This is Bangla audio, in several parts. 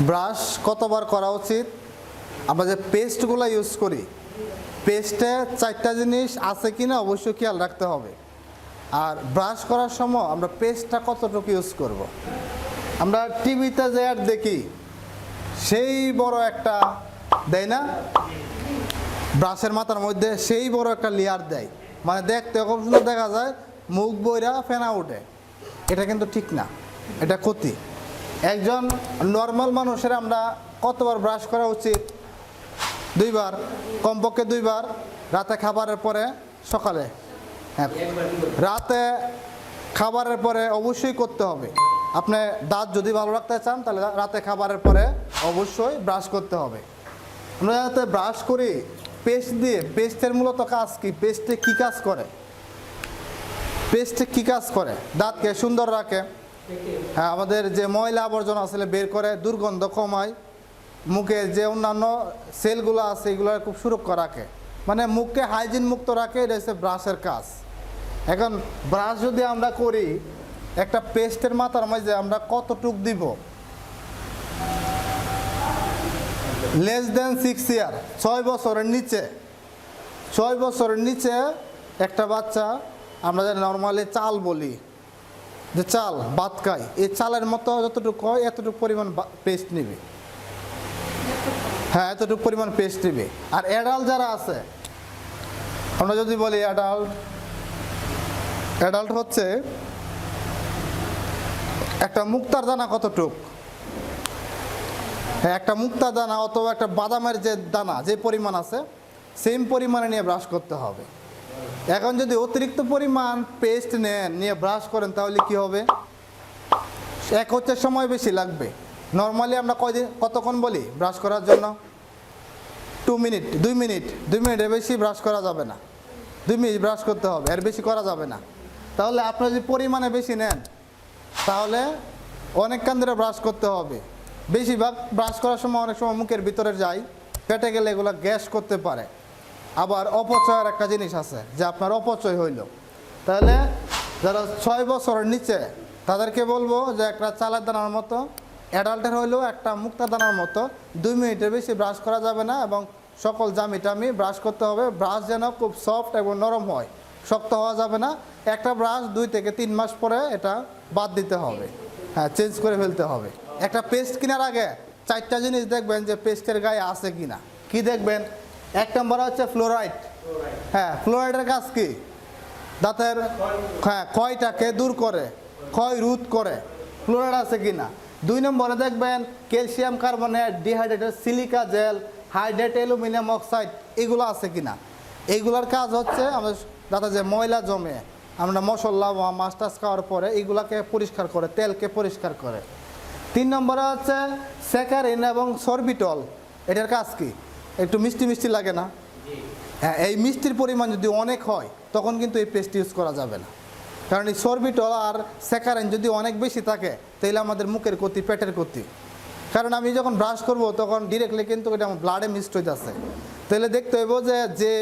ব্রাশ কতবার করা উচিত? আমরা যে পেস্টগুলো ইউজ করি, পেস্টে চারটা জিনিস আছে কি না অবশ্যই খেয়াল রাখতে হবে। আর ব্রাশ করার সময় আমরা পেস্টটা কতটুকু ইউজ করব। আমরা টিভিতে যে অ্যাড দেখি, সেই বড় একটা দেয় না? ব্রাশের মাথার মধ্যে সেই বড় একটা লেয়ার দেয়। মানে দেখতে খুব সুন্দর দেখা যায়, মুখ বইরা ফেনা ওঠে। এটা কিন্তু ঠিক না, এটা ক্ষতি। একজন নর্মাল মানুষের আমরা কতবার ব্রাশ করা উচিত? দুইবার, কমপক্ষে দুইবার, রাতে খাবারের পরে সকালে। হ্যাঁ রাতে খাবারের পরে অবশ্যই করতে হবে। আপনি দাঁত যদি ভালো রাখতে চান, তাহলে রাতে খাবারের পরে অবশ্যই ব্রাশ করতে হবে। আমরা যাতে ব্রাশ করি পেস্ট দিয়ে পেস্টের মূলত কাজ কি? পেস্টে কি কাজ করে? পেস্টে কি কাজ করে? দাঁতকে সুন্দর রাখে। হ্যাঁ আমাদের যে ময়লা আবর্জনা আসলে বের করে দুর্গন্ধ কমায়, মুখে যে অন্যান্য সেলগুলো আছে, এগুলো খুব সুরক্ষা রাখে। মানে মুখকে হাইজিন মুক্ত রাখে, এটা হচ্ছে ব্রাশের কাজ। এখন ব্রাশ যদি আমরা করি, একটা পেস্টের মাথার মাঝে আমরা কতটুক দিব? লেস দেন সিক্স ইয়ার ছয় বছরের নিচে। ছয় বছরের নিচে একটা বাচ্চা, আমরা যে নর্মালি চাল বলি। যে চাল খাই এই চালের মতো যতটুকু হয়, এতটুকু পরিমাণ পেস্ট নিবে। হ্যাঁ এতটুকু পরিমাণ পেস্ট নিবে। আর অ্যাডাল্ট যারা আছে, আমরা যদি বলি অ্যাডাল্ট অ্যাডাল্ট হচ্ছে একটা মুক্তার দানা কতটুক? হ্যাঁ একটা মুক্তার দানা অথবা একটা বাদামের যে দানা, যে পরিমাণ আছে সেম পরিমাণে নিয়ে ব্রাশ করতে হবে। এখন যদি অতিরিক্ত পরিমাণ পেস্ট নেন, নিয়ে ব্রাশ করেন, তাহলে কি হবে? এক হচ্ছে সময় বেশি লাগবে। নর্মালি আমরা কয়দিন, কতক্ষণ বলি ব্রাশ করার জন্য? টু মিনিট দুই মিনিট দুই মিনিটের বেশি ব্রাশ করা যাবে না। দুই মিনিট ব্রাশ করতে হবে, এর বেশি করা যাবে না। তাহলে আপনার যদি পরিমাণে বেশি নেন, তাহলে অনেকক্ষণ ধরে ব্রাশ করতে হবে। বেশিরভাগ ব্রাশ করার সময় অনেক সময় মুখের ভিতরে যায়, পেটে গেলে এগুলো গ্যাস করতে পারে। আবার অপচয়ের একটা জিনিস আছে, যে আপনার অপচয় হইল। তাহলে যারা ছয় বছরের নিচে, তাদেরকে বলব যে একটা চালের দানার মতো, অ্যাডাল্টের হইলেও একটা মুক্তা দানার মতো, দুই মিনিটের বেশি ব্রাশ করা যাবে না এবং সকল জামি টামি ব্রাশ করতে হবে। ব্রাশ যেন খুব সফট এবং নরম হয়, শক্ত হওয়া যাবে না। একটা ব্রাশ দুই থেকে তিন মাস পরে এটা বাদ দিতে হবে। হ্যাঁ চেঞ্জ করে ফেলতে হবে। একটা পেস্ট কেনার আগে চারটা জিনিস দেখবেন যে পেস্টের গায়ে আছে কিনা। কি দেখবেন? এক নম্বর হচ্ছে ফ্লোরাইড হ্যাঁ ফ্লোরাইডের কাজ কি? দাঁতের হ্যাঁ ক্ষয়টাকে দূর করে ক্ষয় রোধ করে। ফ্লোরাইড আছে কি না? দুই নম্বরে দেখবেন calcium carbonate dehydrated silica gel hydrate aluminium oxide এগুলো আছে কি না? এইগুলোর কাজ হচ্ছে আমাদের দাঁতে যে ময়লা জমে আমরা মশলা বা মাছ টাছ খাওয়ার পরে এইগুলাকে পরিষ্কার করে তেলকে পরিষ্কার করে। তিন নম্বরে হচ্ছে স্যাকারিন এবং সরবিটল এটার কাজ কি? একটু মিষ্টি মিষ্টি লাগে না? হ্যাঁ এই মিষ্টির পরিমাণ যদি অনেক হয় তখন কিন্তু এই পেস্ট ইউজ করা যাবে না। কারণ এই সরবিটল আর স্যাকারিন যদি অনেক বেশি থাকে তাহলে আমাদের মুখের ক্ষতি পেটের ক্ষতি। কারণ আমি যখন ব্রাশ করব তখন ডিরেক্টলি কিন্তু এটা আমার ব্লাডে মিক্সড হইতেছে তাহলে দেখতে হইব যে যে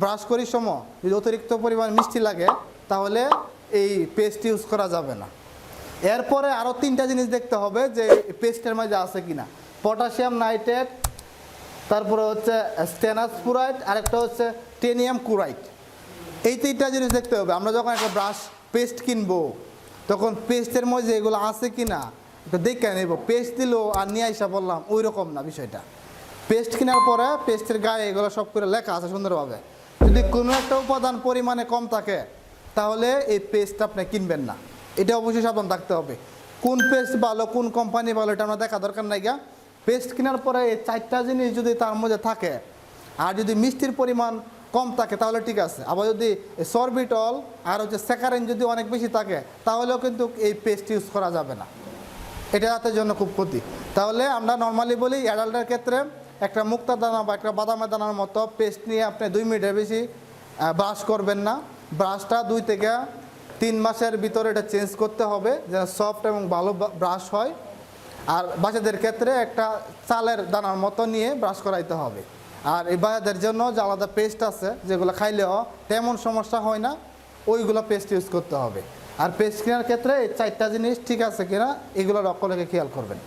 ব্রাশ করি সময় যদি অতিরিক্ত পরিমাণ মিষ্টি লাগে তাহলে এই পেস্ট ইউজ করা যাবে না। এরপরে আরও তিনটা জিনিস দেখতে হবে যে পেস্টের মাঝে আছে কিনা। পটাশিয়াম নাইট্রেট তারপরে হচ্ছে স্টেনাস ফুরাইট আরেকটা হচ্ছে টেনিয়াম কুরাইট। এই তিনটা জিনিস দেখতে হবে। আমরা যখন একটা ব্রাশ পেস্ট কিনবো, তখন পেস্টের মধ্যে এগুলো আছে কি না একটু দেখে নেব। পেস্ট দিল আর নিয়ে আসা বললাম ওই রকম না বিষয়টা। পেস্ট কেনার পরে পেস্টের গায়ে এগুলো সব করে লেখা আছে সুন্দরভাবে। যদি কোনো একটা উপাদান পরিমাণে কম থাকে, তাহলে এই পেস্ট আপনি কিনবেন না। এটা অবশ্যই সাবধান থাকতে হবে। কোন পেস্ট ভালো, কোন কোম্পানি ভালো, এটা আমরা দেখা দরকার নাই গা। পেস্ট কেনার পরে এই চারটা জিনিস যদি তার মধ্যে থাকে, আর যদি মিষ্টির পরিমাণ কম থাকে, তাহলে ঠিক আছে। আবার যদি সরবিটল আর হচ্ছে স্যাকারিন যদি অনেক বেশি থাকে, তাহলেও কিন্তু এই পেস্ট ইউজ করা যাবে না। এটা হাতের জন্য খুব ক্ষতি। তাহলে আমরা নর্মালি বলি অ্যাডাল্টের ক্ষেত্রে একটা মুক্তা দানা বা একটা বাদামের দানার মতো পেস্ট নিয়ে আপনি দুই মিনিটের বেশি ব্রাশ করবেন না। ব্রাশটা দুই থেকে তিন মাসের ভিতরে এটা চেঞ্জ করতে হবে, যেন সফট এবং ভালো ব্রাশ হয়। আর বাচ্চাদের ক্ষেত্রে একটা চালের দানার মতো নিয়ে ব্রাশ করাইতে হবে। আর এই বাচ্চাদের জন্য যে আলাদা পেস্ট আছে, যেগুলো খাইলেও তেমন সমস্যা হয় না, ওইগুলো পেস্ট ইউজ করতে হবে। আর পেস্ট কেনার ক্ষেত্রে এই চারটা জিনিস ঠিক আছে কিনা, এগুলো লক্ষ্য রেখে খেয়াল করবেন।